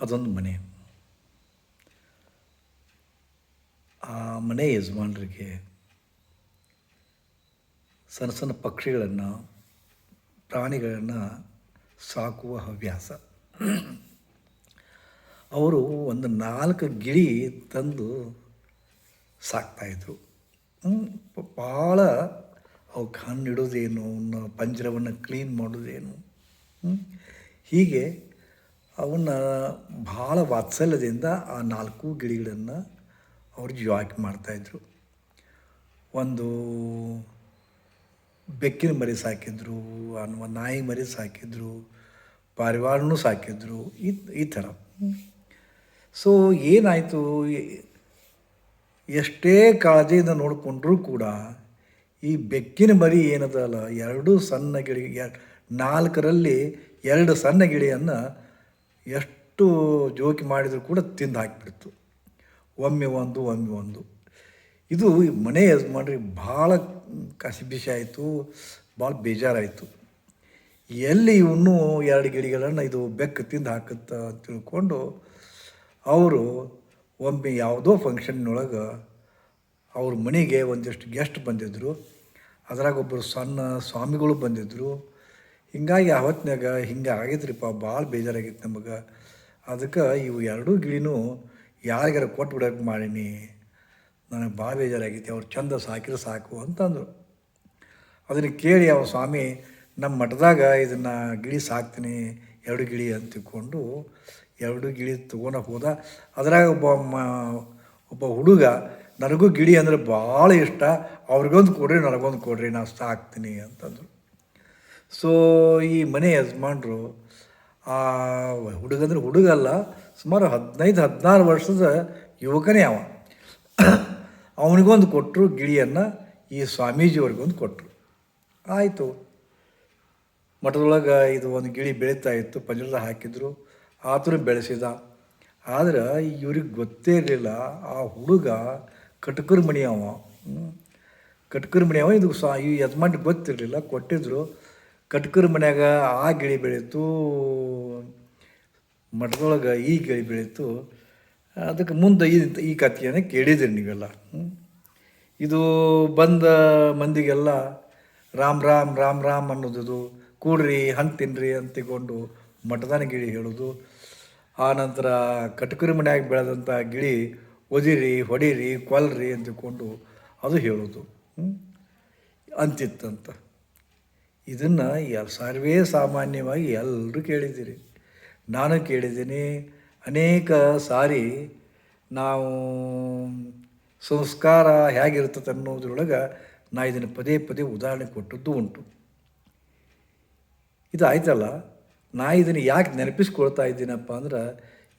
ಅದೊಂದು ಮನೆ. ಆ ಮನೆ ಯಜಮಾನರಿಗೆ ಸಣ್ಣ ಸಣ್ಣ ಪಕ್ಷಿಗಳನ್ನು, ಪ್ರಾಣಿಗಳನ್ನು ಸಾಕುವ ಹವ್ಯಾಸ. ಅವರು ಒಂದು ನಾಲ್ಕು ಗಿಳಿ ತಂದು ಸಾಕ್ತಾಯಿದ್ರು ಭಾಳ ಅವಕ್ಕೆ ಹಣ್ಣು ಇಡೋದೇನು ಅವನ್ನ ಪಂಜರವನ್ನು ಕ್ಲೀನ್ ಮಾಡೋದೇನು? ಹೀಗೆ ಅವನ್ನ ಭಾಳ ವಾತ್ಸಲ್ಯದಿಂದ ಆ ನಾಲ್ಕು ಗಿಳಿಗಳನ್ನು ಅವ್ರು ಜೀವಾಕಿ ಮಾಡ್ತಾಯಿದ್ರು ಒಂದು ಬೆಕ್ಕಿನ ಮರಿ ಸಾಕಿದ್ರು, ಅನ್ನುವ ನಾಯಿ ಮರಿ ಸಾಕಿದ್ರು, ಪಾರಿವಾಳನೂ ಸಾಕಿದ್ರು, ಈ ಈ ಥರ. ಸೊ ಏನಾಯಿತು? ಎಷ್ಟೇ ಕಾಳಜಿಯಿಂದ ನೋಡಿಕೊಂಡ್ರೂ ಕೂಡ ಈ ಬೆಕ್ಕಿನ ಮರಿ ಏನದಲ್ಲ, ಎರಡು ಸಣ್ಣ ಗಿಳಿ, ನಾಲ್ಕರಲ್ಲಿ ಎರಡು ಸಣ್ಣ ಗಿಳಿಯನ್ನು ಎಷ್ಟು ಜೋಕಿ ಮಾಡಿದರೂ ಕೂಡ ತಿಂದು ಹಾಕಿಬಿಡ್ತು. ಒಮ್ಮೆ ಒಂದು ಒಮ್ಮೆ ಒಂದು. ಇದು ಮನೆ ಯಜಮಾನ್ರಿಗೆ ಭಾಳ ಕಸಿಬಿಸಿ ಆಯಿತು, ಭಾಳ ಬೇಜಾರಾಯಿತು. ಎಲ್ಲಿ ಇವನು ಎರಡು ಗಿಡಗಳನ್ನು ಇದು ಬೆಕ್ಕು ತಿಂದು ಹಾಕುತ್ತ ತಿಳ್ಕೊಂಡು ಅವರು ಒಮ್ಮೆ ಯಾವುದೋ ಫಂಕ್ಷನ್ನೊಳಗೆ ಅವ್ರ ಮನೆಗೆ ಒಂದಿಷ್ಟು ಗೆಸ್ಟ್ ಬಂದಿದ್ದರು ಅದ್ರಾಗ ಒಬ್ಬರು ಸಣ್ಣ ಸ್ವಾಮಿಗಳು ಬಂದಿದ್ದರು ಹಿಂಗಾಗಿ ಆವತ್ತಿನಾಗ ಹಿಂಗೆ ಆಗೈತ್ರಿಪ್ಪ ಭಾಳ ಬೇಜಾರಾಗಿತ್ತು ನಮಗೆ. ಅದಕ್ಕೆ ಇವು ಎರಡೂ ಗಿಳಿನೂ ಯಾರಿಗಾರ ಕೊಟ್ಟು ಬಿಡೋಕೆ ಮಾಡೀನಿ, ನನಗೆ ಭಾಳ ಬೇಜಾರಾಗೈತಿ, ಅವ್ರು ಚಂದ ಸಾಕಿದ್ರೆ ಸಾಕು ಅಂತಂದರು. ಅದನ್ನು ಕೇಳಿ ಅವ ಸ್ವಾಮಿ ನಮ್ಮ ಮಠದಾಗ ಇದನ್ನು ಗಿಳಿ ಸಾಕ್ತೀನಿ, ಎರಡು ಗಿಳಿ ಅಂತ ತಿಳ್ಕೊಂಡು ಎರಡು ಗಿಳಿ ತೊಗೊಂಡು ಹೋದ. ಅದ್ರಾಗ ಒಬ್ಬ ಒಬ್ಬ ಹುಡುಗ, ನನಗೂ ಗಿಳಿ ಅಂದರೆ ಭಾಳ ಇಷ್ಟ, ಅವ್ರಿಗೊಂದು ಕೊಡ್ರಿ, ನನಗೊಂದು ಕೊಡ್ರಿ ನಾನು ಸಾಕ್ತೀನಿ ಅಂತಂದರು. ಸೊ ಈ ಮನೆ ಯಜಮಾನರು, ಆ ಹುಡುಗಂದ್ರೆ ಹುಡುಗ ಅಲ್ಲ ಸುಮಾರು ಹದಿನೈದು, ಹದಿನಾರು ವರ್ಷದ ಯುವಕನೇ ಅವ. ಅವನಿಗೊಂದು ಕೊಟ್ಟರು ಗಿಳಿಯನ್ನು, ಈ ಸ್ವಾಮೀಜಿಯವ್ರಿಗೊಂದು ಕೊಟ್ಟರು ಆಯಿತು. ಮಠದೊಳಗೆ ಇದು ಒಂದು ಗಿಳಿ ಬೆಳೀತಾ ಇತ್ತು ಪಂಜರದ ಹಾಕಿದ್ರು ಆತನು ಬೆಳೆಸಿದ. ಆದ್ರೆ ಇವ್ರಿಗೆ ಗೊತ್ತೇ ಇರಲಿಲ್ಲ, ಆ ಹುಡುಗ ಕಟ್ಕರ್ ಮಣಿಯವ ಕಟ್ಕರ್ ಮಣಿ ಇದು ಸ್ವಾ, ಈ ಯಜಮಾನ್ರಿಗೆ ಗೊತ್ತಿರಲಿಲ್ಲ, ಕೊಟ್ಟಿದ್ರು. ಕಟ್ಕರ್ ಮನ್ಯಾಗ ಆ ಗಿಳಿ ಬೆಳೀತು, ಮಠದೊಳಗೆ ಈ ಗಿಳಿ ಬೆಳೀತು. ಅದಕ್ಕೆ ಮುಂದೆ ಈ ಈ ಕಥೆಯನ್ನು ಕೇಳಿದ್ರಿ ನೀವೆಲ್ಲ. ಇದು ಬಂದ ಮಂದಿಗೆಲ್ಲ ರಾಮ್ ರಾಮ್ ರಾಮ್ ರಾಮ್ ಅನ್ನೋದಿದು ಕೂಡ್ರಿ ಹಣ್ಣು ತಿನ್ರಿ ಅಂತ ಮಠದಾನ ಗಿಳಿ ಹೇಳೋದು. ಆ ನಂತರ ಕಟಕರಿ ಮನ್ಯಾಗ ಬೆಳೆದಂಥ ಗಿಳಿ ಒದಿರಿ, ಹೊಡೀರಿ, ಕೊಲ್ರಿ ಅಂತ ತಿಳ್ಕೊಂಡು ಅದು ಹೇಳೋದು. ಅಂತಿತ್ತಂತ. ಇದನ್ನು ಎಲ್ ಸರ್ವೇ ಸಾಮಾನ್ಯವಾಗಿ ಎಲ್ಲರೂ ಕೇಳಿದ್ದೀರಿ. ನಾನು ಕೇಳಿದ್ದೀನಿ, ಅನೇಕ ಸಾರಿ ನಾವು ಸಂಸ್ಕಾರ ಹೇಗಿರ್ತದೆ ಅನ್ನೋದ್ರೊಳಗೆ ನಾ ಇದನ್ನು ಪದೇ ಪದೇ ಉದಾಹರಣೆ ಕೊಟ್ಟದ್ದು ಉಂಟು. ಇದು ಆಯ್ತಲ್ಲ? ನಾ ಇದನ್ನು ಯಾಕೆ ನೆನಪಿಸ್ಕೊಳ್ತಾ ಇದ್ದೀನಪ್ಪ ಅಂದ್ರೆ,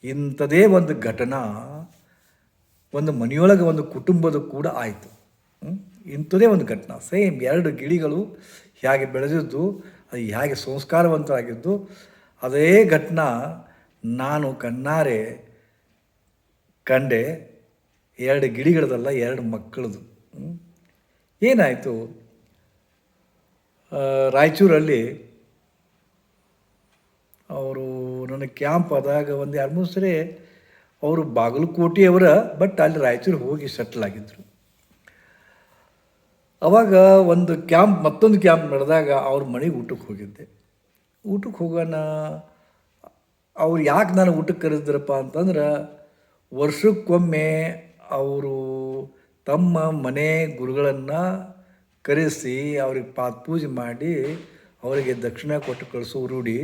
ಇಂಥದೇ ಒಂದು ಘಟನಾ ಒಂದು ಮನೆಯೊಳಗೆ ಒಂದು ಕುಟುಂಬದ ಕೂಡ ಆಯಿತು. ಇಂಥದೇ ಒಂದು ಘಟನಾ. ಸೇಮ್ ಎರಡು ಗಿಳಿಗಳು ಹೇಗೆ ಬೆಳೆದಿದ್ದು, ಅದು ಹೇಗೆ ಸಂಸ್ಕಾರವಂತರಾಗಿದ್ದು, ಅದೇ ಘಟನಾ ನಾನು ಕಣ್ಣಾರೆ ಕಂಡೆ, ಎರಡು ಗಿಡಿಗಳದಲ್ಲ ಎರಡು ಮಕ್ಕಳದು. ಏನಾಯಿತು? ರಾಯಚೂರಲ್ಲಿ ಅವರು ನನ್ನ ಕ್ಯಾಂಪ್ ಆದಾಗ ಒಂದು ಎರಡು ಮೂರು ಸರಿ ಅವರು ಬಾಗಲಕೋಟೆಯವರ, ಬಟ್ ಅಲ್ಲಿ ರಾಯಚೂರು ಹೋಗಿ ಸೆಟ್ಲ್ ಆಗಿದ್ದರು ಅವಾಗ ಒಂದು ಕ್ಯಾಂಪ್, ಮತ್ತೊಂದು ಕ್ಯಾಂಪ್ ನಡೆದಾಗ ಅವ್ರ ಮನೆಗೆ ಊಟಕ್ಕೆ ಹೋಗಿದ್ದೆ. ಊಟಕ್ಕೆ ಹೋಗೋಣ, ಅವ್ರು ಯಾಕೆ ನಾನು ಊಟಕ್ಕೆ ಕರೆದ್ರಪ್ಪ ಅಂತಂದ್ರೆ ವರ್ಷಕ್ಕೊಮ್ಮೆ ಅವರು ತಮ್ಮ ಮನೆ ಗುರುಗಳನ್ನು ಕರೆಸಿ ಅವ್ರಿಗೆ ಪಾದ ಪೂಜೆ ಮಾಡಿ ಅವರಿಗೆ ದಕ್ಷಿಣ ಕೊಟ್ಟು ಕಳಿಸೋ ರೂಢಿ.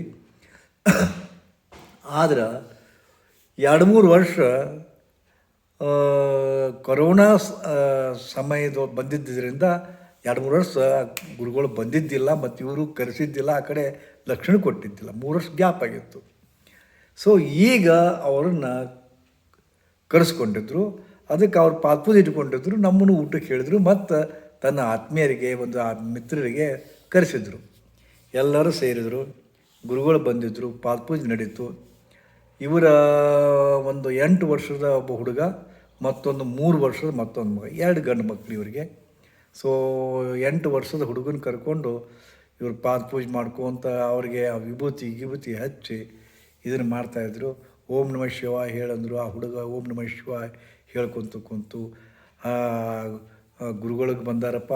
ಆದ್ರೆ ಎರಡು ಮೂರು ವರ್ಷ ಕೊರೋನಾ ಸಮಯದ ಬಂದಿದ್ದರಿಂದ ಎರಡು ಮೂರು ವರ್ಷ ಗುರುಗಳು ಬಂದಿದ್ದಿಲ್ಲ ಮತ್ತು ಇವರು ಕರೆಸಿದ್ದಿಲ್ಲ, ಆ ಕಡೆ ಲಕ್ಷಣ ಕೊಟ್ಟಿದ್ದಿಲ್ಲ, ಮೂರು ವರ್ಷ ಗ್ಯಾಪ್ ಆಗಿತ್ತು. ಸೊ ಈಗ ಅವರನ್ನು ಕರೆಸ್ಕೊಂಡಿದ್ರು, ಅದಕ್ಕೆ ಅವ್ರು ಪಾತ್ಪೂಜೆ ಇಟ್ಕೊಂಡಿದ್ರು, ನಮ್ಮನ್ನು ಊಟಕ್ಕೆ ಹೇಳಿದ್ರು, ಮತ್ತು ತನ್ನ ಆತ್ಮೀಯರಿಗೆ, ಒಂದು ಆ ಮಿತ್ರರಿಗೆ ಕರೆಸಿದ್ರು. ಎಲ್ಲರೂ ಸೇರಿದರು, ಗುರುಗಳು ಬಂದಿದ್ದರು ಪಾತ್ಪೂಜೆ ನಡೀತು ಇವರ ಒಂದು ಎಂಟು ವರ್ಷದ ಒಬ್ಬ ಹುಡುಗ, ಮತ್ತೊಂದು ಮೂರು ವರ್ಷದ ಮತ್ತೊಂದು ಮಗ, ಎರಡು ಗಂಡು ಮಕ್ಕಳು ಇವರಿಗೆ. ಸೊ ಎಂಟು ವರ್ಷದ ಹುಡುಗನ ಕರ್ಕೊಂಡು ಇವರು ಪಾದ ಪೂಜೆ ಮಾಡ್ಕೊಂತ ಅವ್ರಿಗೆ ಆ ವಿಭೂತಿ ವಿಭೂತಿ ಹಚ್ಚಿ ಇದನ್ನು ಮಾಡ್ತಾಯಿದ್ರು ಓಂ ನಮಃ ಶಿವ ಹೇಳಂದ್ರು. ಆ ಹುಡುಗ ಓಂ ನಮಃ ಶಿವ ಹೇಳ್ಕೊಂತ ಕುಂತು ಗುರುಗಳಿಗೆ ಬಂದಾರಪ್ಪ,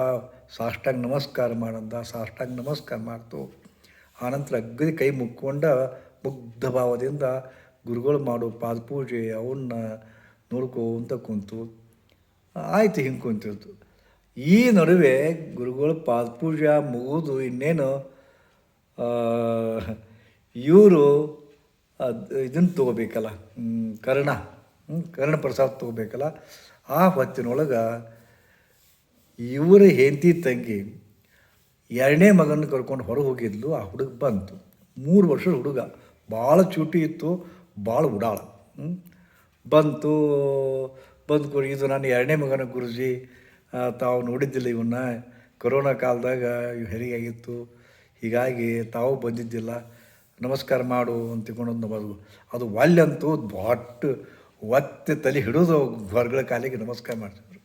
ಸಾಷ್ಟಾಂಗ ನಮಸ್ಕಾರ ಮಾಡಂದ. ಸಾಷ್ಟಾಂಗ ನಮಸ್ಕಾರ ಮಾಡ್ತು. ಆನಂತರ ಅಗ್ಗದಿ ಕೈ ಮುಕ್ಕೊಂಡ ಮುಗ್ಧ ಭಾವದಿಂದ ಗುರುಗಳು ಮಾಡೋ ಪಾದಪೂಜೆ, ಅವನ್ನ ನೋಡ್ಕೋತ ಕುಂತು, ಆಯ್ತು ಹಿಂಗೆ ಕುಂತಿರ್ತು. ಈ ನಡುವೆ ಗುರುಗಳ ಪಾದಪೂಜೆ ಮುಗಿದು ಇನ್ನೇನು ಇವರು ಇದನ್ನು ತೊಗೋಬೇಕಲ್ಲ ಕರ್ಣ ಕರ್ಣ ಪ್ರಸಾದ ತೊಗೋಬೇಕಲ್ಲ, ಆ ಹೊತ್ತಿನೊಳಗೆ ಇವರ ಹೆಂಡತಿ ತಂಗಿ ಎರಡನೇ ಮಗನ ಕರ್ಕೊಂಡು ಹೊರಗೆ ಹೋಗಿದ್ಲು, ಆ ಹುಡುಗ ಬಂತು. ಮೂರು ವರ್ಷದ ಹುಡುಗ ಭಾಳ ಚೂಟಿ ಇತ್ತು ಭಾಳ ಉಡಾಳ. ಬಂತು, ಬಂದು ಇದು ನಾನು ಎರಡನೇ ಮಗನ ಗುರುಜಿ. ತಾವು ನೋಡಿದ್ದಿಲ್ಲ ಇವನ್ನ. ಕೊರೋನಾ ಕಾಲದಾಗ ಇವು ಹೆರಿಗೆ ಆಗಿತ್ತು. ಹೀಗಾಗಿ ತಾವು ಬಂದಿದ್ದಿಲ್ಲ. ನಮಸ್ಕಾರ ಮಾಡು ಅಂತ ತಿಳ್ಕೊಂಡು ನಮ್ಮದು ಅದು ವಾಲ್ಯಂತೂ ದೊಡ್ಡ ಒತ್ತೆ ತಲೆ ಹಿಡಿದು ಹೊರಗಳ ಕಾಲಿಗೆ ನಮಸ್ಕಾರ ಮಾಡ್ತಿದ್ರು.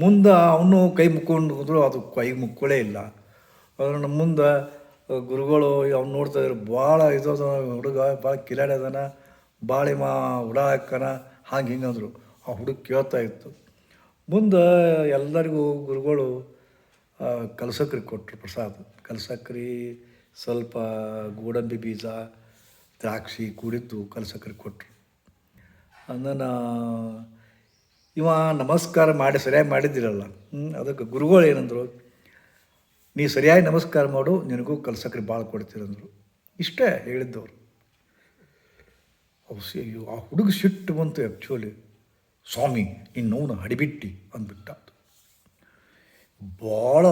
ಮುಂದೆ ಅವನು ಕೈ ಮುಕ್ಕೊಂಡು ಹೋದ್ರು, ಅದು ಕೈ ಮುಕ್ಕೊಳ್ಳೇ ಇಲ್ಲ. ಅದನ್ನು ಮುಂದೆ ಗುರುಗಳು ಅವ್ನು ನೋಡ್ತಾ ಇದ್ರು ಭಾಳ ಇದು ಹುಡುಗ ಭಾಳ ಕಿಲಾಡ್ಯದನ ಭಾಳ ಇವ ಉಡಾಕನ ಹಂಗೆ ಹಿಂಗೆ ಅಂದರು. ಆ ಹುಡುಗ ಕೇಳ್ತಾ ಇತ್ತು. ಮುಂದೆ ಎಲ್ಲರಿಗೂ ಗುರುಗಳು ಕಲಸಕ್ರಿ ಕೊಟ್ಟರು ಪ್ರಸಾದ. ಕಲಸಕ್ರಿ ಸ್ವಲ್ಪ ಗೋಡಂಬಿ ಬೀಜ, ದ್ರಾಕ್ಷಿ ಕೂಡಿದ್ದು ಕಲಸಕ್ರಿ ಕೊಟ್ಟರು ಅದನ್ನು ಇವ ನಮಸ್ಕಾರ ಮಾಡಿ ಸರಿಯಾಗಿ ಮಾಡಿದ್ದಿರಲ್ಲ. ಹ್ಞೂ ಅದಕ್ಕೆ ಗುರುಗಳು ಏನಂದರು ನೀ ಸರಿಯಾಗಿ ನಮಸ್ಕಾರ ಮಾಡು ನಿನಗೂ ಕಲ್ಸಕ್ರೆ ಭಾಳ ಕೊಡ್ತೀರಂದರು ಇಷ್ಟೇ ಹೇಳಿದ್ದವ್ರು. ಸಿ- ಆ ಹುಡುಗ ಸಿಟ್ಟು ಬಂತು ಆ್ಯಕ್ಚುಲಿ ಸ್ವಾಮಿ ನಿನ್ನವನು ಹಡಿಬಿಟ್ಟಿ ಅಂದ್ಬಿಟ್ಟ ಭಾಳ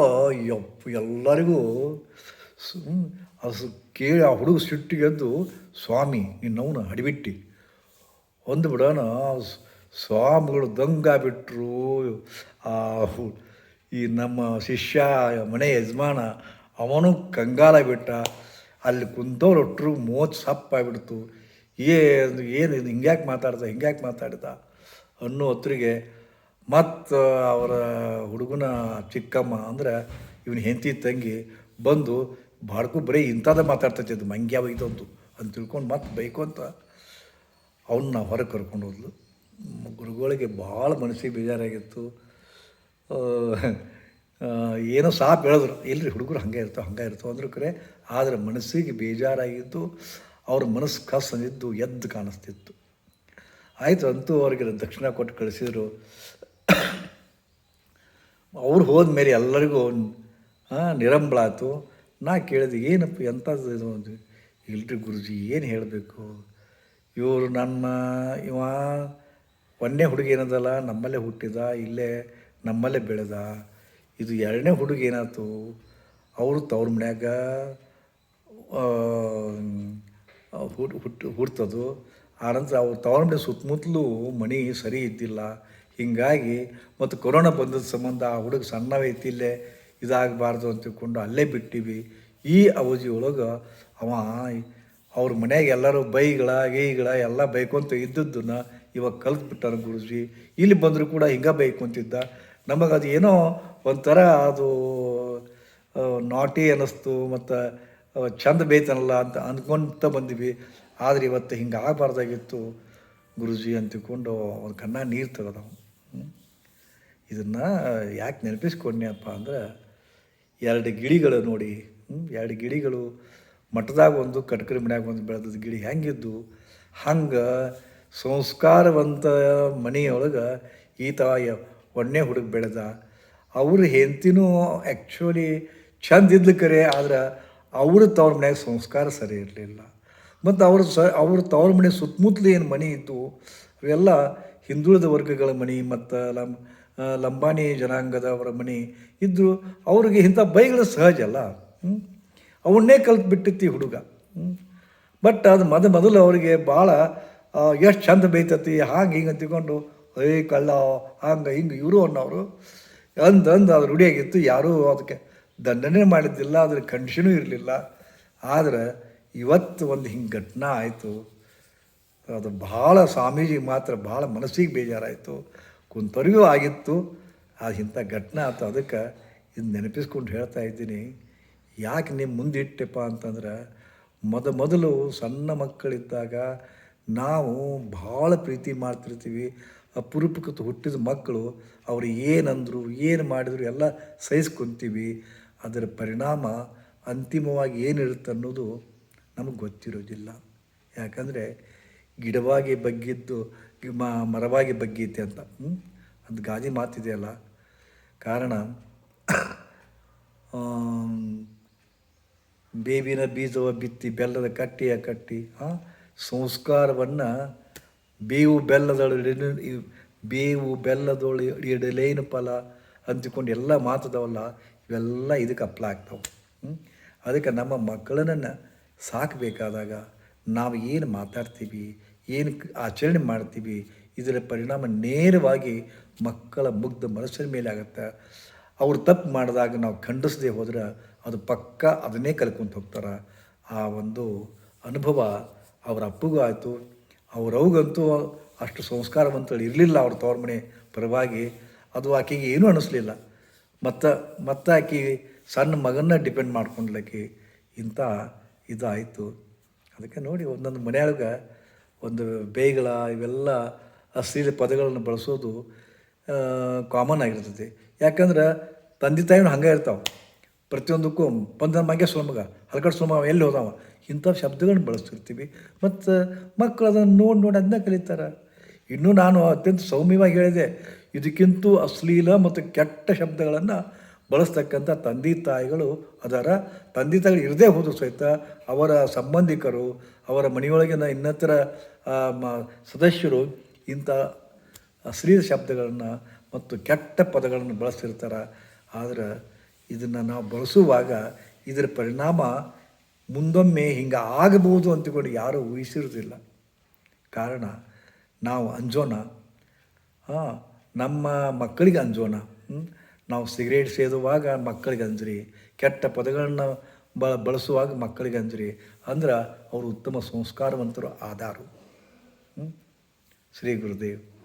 ಯಪ್ಪ ಎಲ್ಲರಿಗೂ ಸ್- ಹ್ಮ್, ಅದು ಕೇಳಿ ಆ ಹುಡುಗ ಸಿಟ್ಟಿಗೆದ್ದು ಸ್ವಾಮಿ ನಿನ್ನವನು ಹಡಿಬಿಟ್ಟಿ. ಒಂದು ಬಿಡೋಣ ಸ್ವಾಮಿಗಳು ದಂಗಾಬಿಟ್ರು ಆ ಈ ನಮ್ಮ ಶಿಷ್ಯ, ಮನೆ ಯಜಮಾನ, ಅವನು ಕಂಗಾಲ ಬಿಟ್ಟ. ಅಲ್ಲಿ ಕುಂತವ್ರು ಒಟ್ಟರು ಮೂವತ್ತು ಸಪ್ಪಾಗ್ಬಿಡ್ತು ಏನು ಏನು ಇದು, ಹಿಂಗ್ಯಾಕೆ ಮಾತಾಡ್ದ, ಹಿಂಗ್ಯಾಕೆ ಮಾತಾಡ್ತಾ ಅನ್ನೋ ಹೊತ್ತಿಗೆ ಮತ್ತು ಅವರ ಹುಡುಗನ ಚಿಕ್ಕಮ್ಮ ಅಂದ್ರೆ ಇವನು ಹೆಂಡತಿ ತಂಗಿ ಬಂದು ಬಾಡ್ಕು ಬರೀ ಇಂಥದ್ದೇ ಮಾತಾಡ್ತೈತೆ ಅದು, ಮಂಗ್ಯ ಇದೊಂದು ಅಂತ ತಿಳ್ಕೊಂಡು ಮತ್ತೆ ಬೈಕೊಂತ ಅವನ್ನ ಹೊರಗೆ ಕರ್ಕೊಂಡು ಹೋದ್ಲು. ಗುರುಗಳಿಗೆ ಭಾಳ ಮನಸ್ಸಿಗೆ ಬೇಜಾರಾಗಿತ್ತು. ಏನೋ ಸಾಪ್ ಹೇಳಿದ್ರು ಇಲ್ಲರಿ ಹುಡುಗರು ಹಂಗೆ ಇರ್ತಾವೆ ಹಂಗೆ ಇರ್ತಾವೆ ಅಂದ್ರು ಕರೆ, ಆದರೆ ಮನಸ್ಸಿಗೆ ಬೇಜಾರಾಗಿದ್ದು, ಅವ್ರ ಮನಸ್ಸು ಕಸಂದಿದ್ದು ಎದ್ದು ಕಾಣಿಸ್ತಿತ್ತು. ಆಯಿತು, ಅಂತೂ ಅವ್ರಿಗೆ ದಕ್ಷಿಣ ಕೊಟ್ಟು ಕಳಿಸಿದ್ರು. ಅವ್ರು ಹೋದ್ಮೇಲೆ ಎಲ್ಲರಿಗೂ ನಿರಂಬಳ ಆಯಿತು. ನಾ ಕೇಳಿದೆ, ಏನಪ್ಪ ಎಂಥದ್ದು ಇದು ಅಂದ್ವಿ. ಇಲ್ರಿ ಗುರುಜಿ, ಏನು ಹೇಳಬೇಕು? ಇವರು ನನ್ನ, ಇವ, ಒಂದೇ ಹುಡುಗಿ ಏನದಲ್ಲ, ನಮ್ಮಲ್ಲೇ ಹುಟ್ಟಿದ, ಇಲ್ಲೇ ನಮ್ಮಲ್ಲೇ ಬೆಳೆದ, ಇದು ಎರಡನೇ ಹುಡುಗ ಏನಾಯ್ತು? ಅವರು ತವ್ರ ಮನ್ಯಾಗ ಹುಟ್ಟು ಹುಟ್ಟು ಹುಡ್ತದು. ಆನಂತರ ಅವ್ರು ತವ್ರ ಮನೆ ಸುತ್ತಮುತ್ತಲೂ ಮನೆ ಸರಿ ಇದ್ದಿಲ್ಲ. ಹೀಗಾಗಿ ಮತ್ತು ಕೊರೋನಾ ಬಂದದ ಸಂಬಂಧ ಆ ಹುಡುಗ ಸಣ್ಣವೈತಿ ಇಲ್ಲೇ ಇದಾಗಬಾರ್ದು ಅಂತ ತಿಳ್ಕೊಂಡು ಅಲ್ಲೇ ಬಿಟ್ಟಿವಿ. ಈ ಅವಧಿ ಒಳಗೆ ಅವ, ಅವ್ರ ಮನೆಯಾಗ ಎಲ್ಲರೂ ಬೈಗಳ, ಗೈಗಳ ಎಲ್ಲ ಬೈಕೊಂತ ಇದ್ದದ್ದನ್ನು ಇವಾಗ ಕಲ್ತ್ಬಿಟ್ಟಾರ ಗುರುಜಿ. ಇಲ್ಲಿ ಬಂದರೂ ಕೂಡ ಹಿಂಗೆ ಬೈಕೊಂತಿದ್ದ. ನಮಗೆ ಅದು ಏನೋ ಒಂಥರ ಅದು ನಾಟಿ ಅನ್ನಿಸ್ತು ಮತ್ತು ಚಂದ ಬೇತನಲ್ಲ ಅಂತ ಅಂದ್ಕೊಂತ ಬಂದ್ವಿ. ಆದರೆ ಇವತ್ತು ಹಿಂಗೆ ಆಗಬಾರ್ದಾಗಿತ್ತು ಗುರುಜಿ ಅಂತ ತಿಳ್ಕೊಂಡು ಅವ್ನ ಕಣ್ಣ ನೀರು ತೆಗೆದವು. ಇದನ್ನು ಯಾಕೆ ನೆನಪಿಸ್ಕೊಂಡ್ನಪ್ಪ ಅಂದ್ರೆ ಎರಡು ಗಿಳಿಗಳು ನೋಡಿ. ಎರಡು ಗಿಳಿಗಳು ಮಠದಾಗ ಒಂದು, ಕಟ್ಕರಿ ಮನ್ಯಾಗ ಒಂದು ಬೆಳೆದ ಗಿಳಿ ಹೆಂಗಿದ್ದು? ಹಂಗೆ ಸಂಸ್ಕಾರವಂತ ಮನೆಯೊಳಗೆ ಈತ ಒಣ್ಣೆ ಹುಡುಗ ಬೆಳೆದ. ಅವ್ರ ಹೆಂಡ್ತಿನೂ ಆ್ಯಕ್ಚುಲಿ ಚಂದ ಇದ್ಲು ಕರೆ, ಆದ್ರೆ ಅವ್ರ ತವ್ರ ಮನೆಯಾಗ ಸಂಸ್ಕಾರ ಸರಿ ಇರಲಿಲ್ಲ. ಮತ್ತು ಅವ್ರ ಸ, ಅವ್ರ ತವ್ರ ಮನೆ ಸುತ್ತಮುತ್ತಲೂ ಏನು ಮನೆ ಇತ್ತು, ಅವೆಲ್ಲ ಹಿಂದುಳಿದ ವರ್ಗಗಳ ಮನೆ, ಮತ್ತು ಲಂ ಲಂಬಾಣಿ ಜನಾಂಗದವರ ಮನೆ ಇದ್ದರು ಅವ್ರಿಗೆ ಇಂಥ ಬೈಗಳು ಸಹಜ ಅಲ್ಲ? ಅವನ್ನೇ ಕಲ್ತ್ಬಿಟ್ಟಿತ್ತು ಈ ಹುಡುಗ. ಬಟ್ ಅದು ಮೊದ, ಮೊದಲು ಅವರಿಗೆ ಭಾಳ ಎಷ್ಟು ಚಂದ ಬೈತತಿ, ಹಾಗೆ ಹಿಂಗೆ ತಿಳ್ಕೊಂಡು ಅಯ್ಯ ಕಳ್ಳ ಹಂಗೆ ಹಿಂಗೆ ಇವರು ಅನ್ನೋರು. ಅಂದಂದು ಅಂದು ರೂಢಿಯಾಗಿತ್ತು ಯಾರೂ ಅದಕ್ಕೆ ದಂಡನೆ ಮಾಡಿದ್ದಿಲ್ಲ, ಅದ್ರ ಕಂಡೀಷನೂ ಇರಲಿಲ್ಲ. ಆದರೆ ಇವತ್ತು ಒಂದು ಹಿಂಗೆ ಘಟನೆ ಆಯಿತು. ಅದು ಭಾಳ ಸ್ವಾಮೀಜಿಗೆ ಮಾತ್ರ ಭಾಳ ಮನಸ್ಸಿಗೆ ಬೇಜಾರಾಯಿತು. ಕುಂತರಿಗೂ ಆಗಿತ್ತು. ಅದು ಇಂಥ ಘಟನೆ ಆಯ್ತು ಅದಕ್ಕೆ ಇದು ನೆನಪಿಸ್ಕೊಂಡು ಹೇಳ್ತಾ ಇದ್ದೀನಿ. ಯಾಕೆ ನಿಮ್ಮ ಮುಂದಿಟ್ಟೆಪ್ಪ ಅಂತಂದ್ರೆ, ಮೊದ ಮೊದಲು ಸಣ್ಣ ಮಕ್ಕಳಿದ್ದಾಗ ನಾವು ಭಾಳ ಪ್ರೀತಿ ಮಾಡ್ತಿರ್ತೀವಿ. ಅಪರೂಪಕ್ಕೆ ಹುಟ್ಟಿದ ಮಕ್ಕಳು ಅವರು ಏನಂದರು, ಏನು ಮಾಡಿದ್ರು ಎಲ್ಲ ಸಹಿಸ್ಕೊಂತೀವಿ. ಅದರ ಪರಿಣಾಮ ಅಂತಿಮವಾಗಿ ಏನಿರುತ್ತೆ ಅನ್ನೋದು ನಮಗೆ ಗೊತ್ತಿರೋದಿಲ್ಲ. ಯಾಕಂದರೆ ಗಿಡವಾಗಿ ಬಗ್ಗಿದ್ದು ಮರವಾಗಿ ಬಗ್ಗೀತೆ ಅಂತ? ಅದು ಗಾದೆ ಮಾತಿದೆಯಲ್ಲ. ಕಾರಣ ಬೇವಿನ ಬೀಜವ ಬಿತ್ತಿ ಬೆಲ್ಲದ ಕಟ್ಟಿಯ ಕಟ್ಟಿ, ಆ ಸಂಸ್ಕಾರವನ್ನು ಬೇವು ಬೆಲ್ಲದೊಳ ಬೇವು ಬೆಲ್ಲದೊಳ ಎಡಲೇನು ಫಲ ಅಂತಿಕೊಂಡು ಎಲ್ಲ ಮಾತದವಲ್ಲ, ಇವೆಲ್ಲ ಇದಕ್ಕೆ ಅಪ್ಲ ಆಗ್ತಾವೆ. ಹ್ಮ್? ಅದಕ್ಕೆ ನಮ್ಮ ಮಕ್ಕಳನ್ನು ಸಾಕಬೇಕಾದಾಗ ನಾವು ಏನು ಮಾತಾಡ್ತೀವಿ, ಏನು ಆಚರಣೆ ಮಾಡ್ತೀವಿ ಇದರ ಪರಿಣಾಮ ನೇರವಾಗಿ ಮಕ್ಕಳ ಮುಗ್ಧ ಮನಸ್ಸಿನ ಮೇಲೆ ಆಗುತ್ತೆ. ಅವ್ರು ತಪ್ಪು ಮಾಡಿದಾಗ ನಾವು ಖಂಡಿಸದೆ ಹೋದ್ರೆ ಅದು ಪಕ್ಕ ಅದನ್ನೇ ಕಲ್ಕೊಂತ ಹೋಗ್ತಾರೆ. ಆ ಒಂದು ಅನುಭವ ಅವ್ರ ಅಪ್ಪಗೂ ಆಯಿತು ಅವ್ರವ್ಗಂತೂ ಅಷ್ಟು ಸಂಸ್ಕಾರವಂತೇಳಿ ಇರಲಿಲ್ಲ ಅವ್ರ ತವ್ರ ಮನೆ ಪರವಾಗಿ. ಅದು ಆಕೆಗೆ ಏನೂ ಅನ್ನಿಸ್ಲಿಲ್ಲ ಮತ್ತು, ಮತ್ತೆ ಆಕೆ ಸಣ್ಣ ಮಗನ್ನ ಡಿಪೆಂಡ್ ಮಾಡ್ಕೊಂಡ್ಲಕ್ಕಿ ಇಂಥ ಇದಾಯಿತು. ಅದಕ್ಕೆ ನೋಡಿ ಒಂದೊಂದು ಮನೆಯೊಳಗೆ ಒಂದು ಬೇಗಳ ಇವೆಲ್ಲ ಅಶ್ಲೀಲ ಪದಗಳನ್ನು ಬಳಸೋದು ಕಾಮನ್ ಆಗಿರ್ತದೆ. ಯಾಕಂದ್ರೆ ತಂದೆ ತಾಯಿನೂ ಹಂಗೆ ಇರ್ತಾವೆ. ಪ್ರತಿಯೊಂದಕ್ಕೂ ಬಂದ ಮಂಗೆ ಸೋಮಗ ಹಲ್ಕಡ್ ಸುಳ್ಮಗ ಎಲ್ಲಿ ಹೋದಾವ? ಇಂಥ ಶಬ್ದಗಳನ್ನ ಬಳಸ್ತಿರ್ತೀವಿ. ಮತ್ತು ಮಕ್ಕಳು ಅದನ್ನು ನೋಡಿ ನೋಡಿ ಅದನ್ನ ಕಲಿತಾರೆ. ಇನ್ನೂ ನಾನು ಅತ್ಯಂತ ಸೌಮ್ಯವಾಗಿ ಹೇಳಿದೆ, ಇದಕ್ಕಿಂತೂ ಅಶ್ಲೀಲ ಮತ್ತು ಕೆಟ್ಟ ಶಬ್ದಗಳನ್ನು ಬಳಸ್ತಕ್ಕಂಥ ತಂದೆ ತಾಯಿಗಳು ಅದರ. ತಂದೆ ತಾಯಿಗಳು ಇರದೇ ಹೋದ್ರು ಸಹಿತ ಅವರ ಸಂಬಂಧಿಕರು, ಅವರ ಮನೆಯೊಳಗಿನ ಇನ್ನಿತರ ಸದಸ್ಯರು ಇಂಥ ಅಶ್ಲೀಲ ಶಬ್ದಗಳನ್ನು ಮತ್ತು ಕೆಟ್ಟ ಪದಗಳನ್ನು ಬಳಸ್ತಿರ್ತಾರೆ. ಆದ್ರೆ ಇದನ್ನು ನಾವು ಬಳಸುವಾಗ ಇದರ ಪರಿಣಾಮ ಮುಂದೊಮ್ಮೆ ಹಿಂಗೆ ಆಗಬಹುದು ಅಂತಕೊಂಡು ಯಾರೂ ಊಹಿಸಿರುವುದಿಲ್ಲ. ಕಾರಣ ನಾವು ಅಂಜೋಣ. ಹಾಂ ನಮ್ಮ ಮಕ್ಕಳಿಗೆ ಅಂಜೋಣ? ನಾವು ಸಿಗರೇಟ್ ಸೇದುವಾಗ ಮಕ್ಕಳಿಗೆ ಅಂಜ್ರಿ. ಕೆಟ್ಟ ಪದಗಳನ್ನು ಬ, ಬಳಸುವಾಗ ಮಕ್ಕಳಿಗೆ ಅಂಜ್ರಿ. ಅಂದ್ರೆ ಅವರು ಉತ್ತಮ ಸಂಸ್ಕಾರವಂತರು ಆಧಾರು? ಶ್ರೀ ಗುರುದೇವ್.